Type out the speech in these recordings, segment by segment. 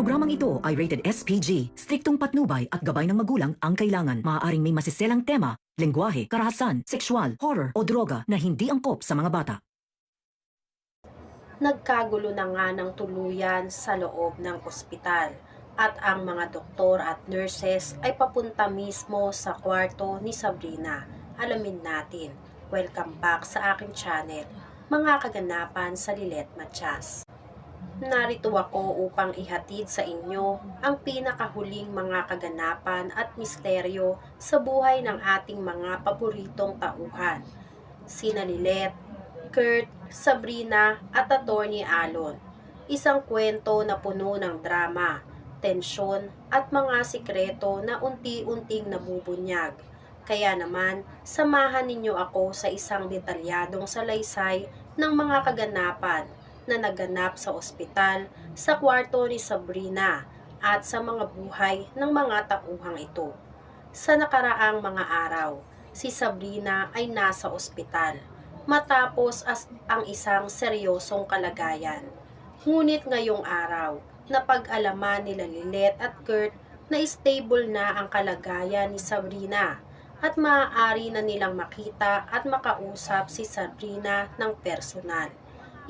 programang ito ay rated SPG. Striktong patnubay at gabay ng magulang ang kailangan. Maaaring may masiselang tema, lengguwahe, karahasan, sexual, horror o droga na hindi angkop sa mga bata. Nagkagulo na nga ng tuluyan sa loob ng ospital at ang mga doktor at nurses ay papunta mismo sa kwarto ni Sabrina. Alamin natin. Welcome back sa aking channel, mga kaganapan sa Lilet Matias. Narito ako upang ihatid sa inyo ang pinakahuling mga kaganapan at misteryo sa buhay ng ating mga paboritong tauhan. Sina Lilet, Kurt, Sabrina at Attorney Alon. Isang kwento na puno ng drama, tensyon at mga sikreto na unti-unting nabubunyag. Kaya naman, samahan ninyo ako sa isang detalyadong salaysay ng mga kaganapan na naganap sa ospital, sa kwarto ni Sabrina at sa mga buhay ng mga tauhang ito. Sa nakaraang mga araw, si Sabrina ay nasa ospital matapos as ang isang seryosong kalagayan. Ngunit ngayong araw, napag-alaman nila Lilet at Kurt na stable na ang kalagayan ni Sabrina at maaari na nilang makita at makausap si Sabrina ng personal.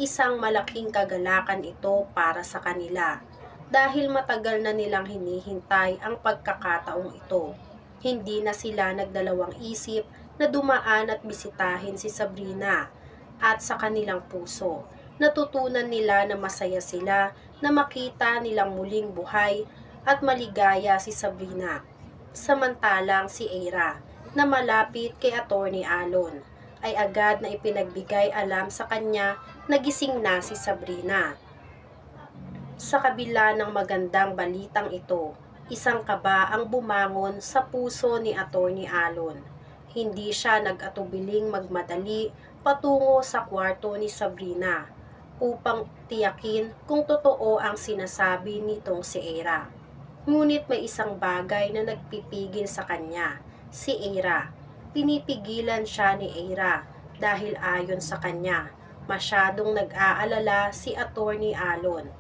Isang malaking kagalakan ito para sa kanila dahil matagal na nilang hinihintay ang pagkakataong ito. Hindi na sila nagdalawang isip na dumaan at bisitahin si Sabrina at sa kanilang puso. Natutunan nila na masaya sila na makita nilang muling buhay at maligaya si Sabrina. Samantalang si Eira na malapit kay Attorney Alon ay agad na ipinagbigay alam sa kanya na gising na si Sabrina. Sa kabila ng magandang balitang ito, isang kaba ang bumangon sa puso ni Attorney Alon. Hindi siya nag-atubiling magmadali patungo sa kwarto ni Sabrina upang tiyakin kung totoo ang sinasabi nitong si Era. Ngunit may isang bagay na nagpipigil sa kanya, si Era. Pinipigilan siya ni Era dahil ayon sa kanya, masyadong nag-aalala si Attorney Alon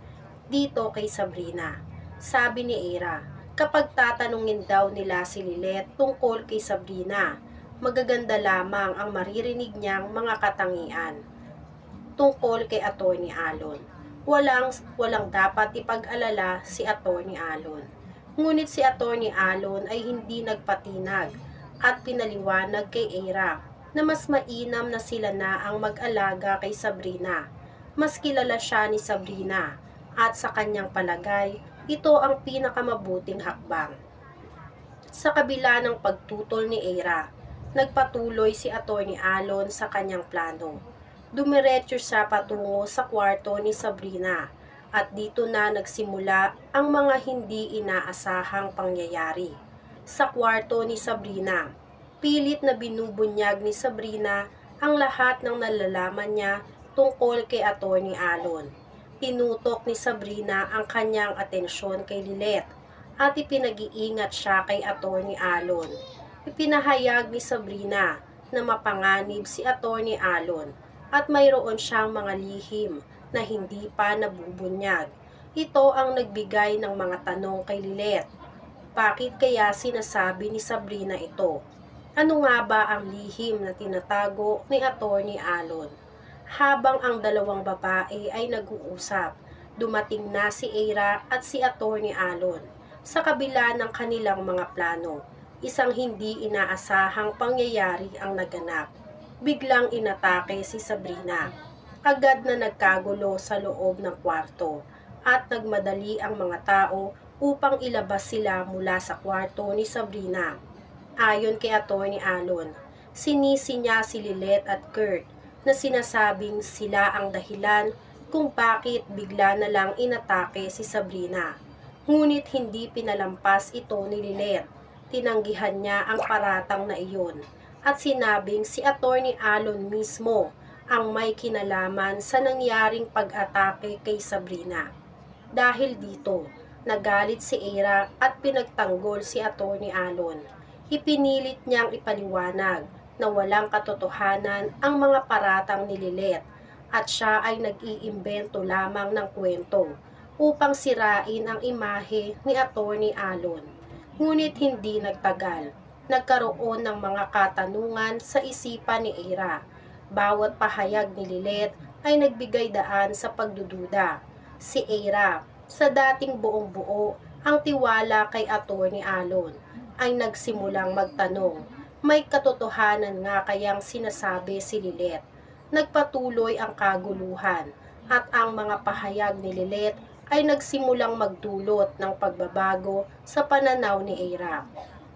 dito kay Sabrina. Sabi ni Era, kapag tatanungin daw nila si Lilet tungkol kay Sabrina, magaganda lamang ang maririnig niyang mga katangian tungkol kay Attorney Alon. Walang, walang dapat ipag-alala si Attorney Alon. Ngunit si Attorney Alon ay hindi nagpatinag at pinaliwanag kay Era na mas mainam na sila na ang mag-alaga kay Sabrina. Mas kilala siya ni Sabrina at sa kanyang palagay, ito ang pinakamabuting hakbang. Sa kabila ng pagtutol ni Era, nagpatuloy si Attorney Alon sa kanyang plano. Dumiretso siya patungo sa kwarto ni Sabrina at dito na nagsimula ang mga hindi inaasahang pangyayari. Sa kwarto ni Sabrina, pilit na binubunyag ni Sabrina ang lahat ng nalalaman niya tungkol kay Attorney Alon. Tinutok ni Sabrina ang kanyang atensyon kay Lilet at ipinag-iingat siya kay Attorney Alon. Ipinahayag ni Sabrina na mapanganib si Attorney Alon at mayroon siyang mga lihim na hindi pa nabubunyag. Ito ang nagbigay ng mga tanong kay Lilet. Bakit kaya sinasabi ni Sabrina ito? Ano nga ba ang lihim na tinatago ni Attorney Alon? Habang ang dalawang babae ay nag-uusap, dumating na si Eira at si Attorney Alon sa kabila ng kanilang mga plano. Isang hindi inaasahang pangyayari ang naganap. Biglang inatake si Sabrina. Agad na nagkagulo sa loob ng kwarto at nagmadali ang mga tao upang ilabas sila mula sa kwarto ni Sabrina. Ayon kay Attorney Alon, sinisi niya si Lilet at Kurt na sinasabing sila ang dahilan kung bakit bigla na lang inatake si Sabrina. Ngunit hindi pinalampas ito ni Lilet. Tinanggihan niya ang paratang na iyon at sinabing si Attorney Alon mismo ang may kinalaman sa nangyaring pag-atake kay Sabrina. Dahil dito, nagalit si Era at pinagtanggol si Attorney Alon. Ipinilit niyang ipaliwanag na walang katotohanan ang mga paratang ni Lilet at siya ay nag-iimbento lamang ng kwento upang sirain ang imahe ni Attorney Alon. Ngunit hindi nagtagal. Nagkaroon ng mga katanungan sa isipan ni Ira. Bawat pahayag ni Lilet ay nagbigay daan sa pagdududa. Si Ira, sa dating buong buo ang tiwala kay Attorney Alon, ay nagsimulang magtanong, may katotohanan nga kayang sinasabi si Lilet. Nagpatuloy ang kaguluhan at ang mga pahayag ni Lilet ay nagsimulang magdulot ng pagbabago sa pananaw ni Eira.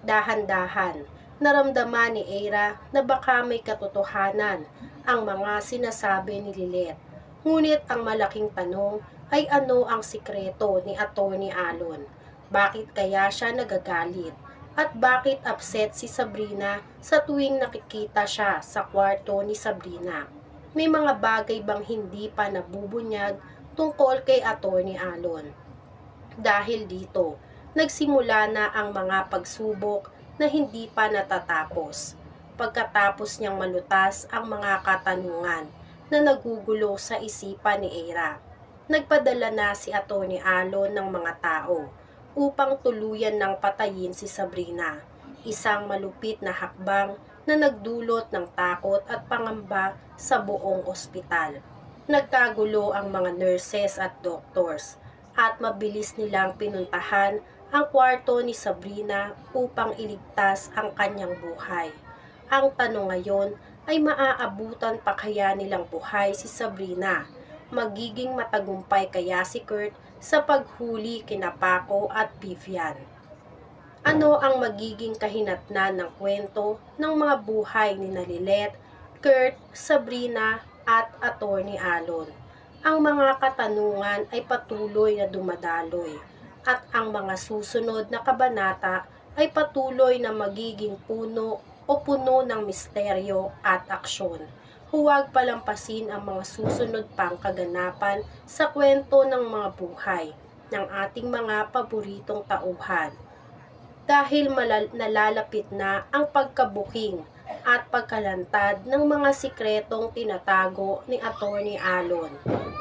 Dahan-dahan, naramdaman ni Eira na baka may katotohanan ang mga sinasabi ni Lilet. Ngunit ang malaking tanong ay ano ang sikreto ni Attorney Alon? Bakit kaya siya nagagalit? At bakit upset si Sabrina sa tuwing nakikita siya sa kwarto ni Sabrina? May mga bagay bang hindi pa nabubunyag tungkol kay Attorney Alon? Dahil dito, nagsimula na ang mga pagsubok na hindi pa natatapos. Pagkatapos niyang malutas ang mga katanungan na nagugulo sa isipan ni Eira, nagpadala na si Attorney Alon ng mga tao upang tuluyan ng patayin si Sabrina, isang malupit na hakbang na nagdulot ng takot at pangamba sa buong ospital. Nagkagulo ang mga nurses at doctors at mabilis nilang pinuntahan ang kwarto ni Sabrina upang iligtas ang kanyang buhay. Ang tanong ngayon ay maaabutan pa kaya nilang buhay si Sabrina? Magiging matagumpay kaya si Kurt sa paghuli kina Paco at Vivian? Ano ang magiging kahinatnan ng kwento ng mga buhay ni Nalilet, Kurt, Sabrina at Attorney Alon? Ang mga katanungan ay patuloy na dumadaloy at ang mga susunod na kabanata ay patuloy na magiging puno o puno ng misteryo at aksyon. Huwag palampasin ang mga susunod pang kaganapan sa kwento ng mga buhay ng ating mga paboritong tauhan dahil nalalapit na ang pagkabuking at pagkalantad ng mga sikretong tinatago ni Attorney Alon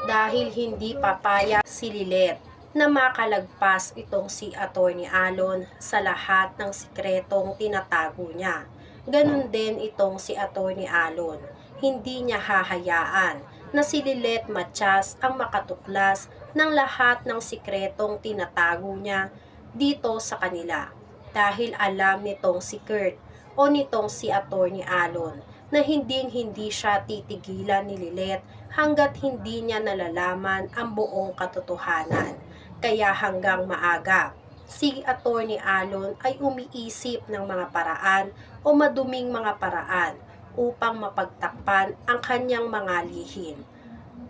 dahil hindi papaya si Lilet na makalagpas itong si Attorney Alon sa lahat ng sikretong tinatago niya. Ganon din itong si Attorney Alon. Hindi niya hahayaan na si Lilet Matias ang makatuklas ng lahat ng sikretong tinatago niya dito sa kanila dahil alam nitong si Kurt o nitong si Attorney Alon na hindi hindi siya titigilan ni Lilet hanggat hindi niya nalalaman ang buong katotohanan. Kaya hanggang maaga, si Attorney Alon ay umiisip ng mga paraan o maduming mga paraan upang mapagtakpan ang kanyang mga lihim.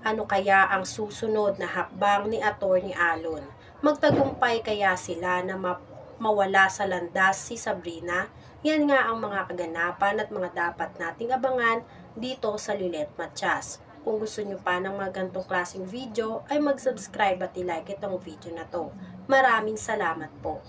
Ano kaya ang susunod na hakbang ni Attorney Alon? Magtagumpay kaya sila na map mawala sa landas si Sabrina. Yan nga ang mga kaganapan at mga dapat nating abangan dito sa Lilet Matias. Kung gusto nyo pa ng mga gantong klaseng video, ay mag-subscribe at i-like itong video na to. Maraming salamat po.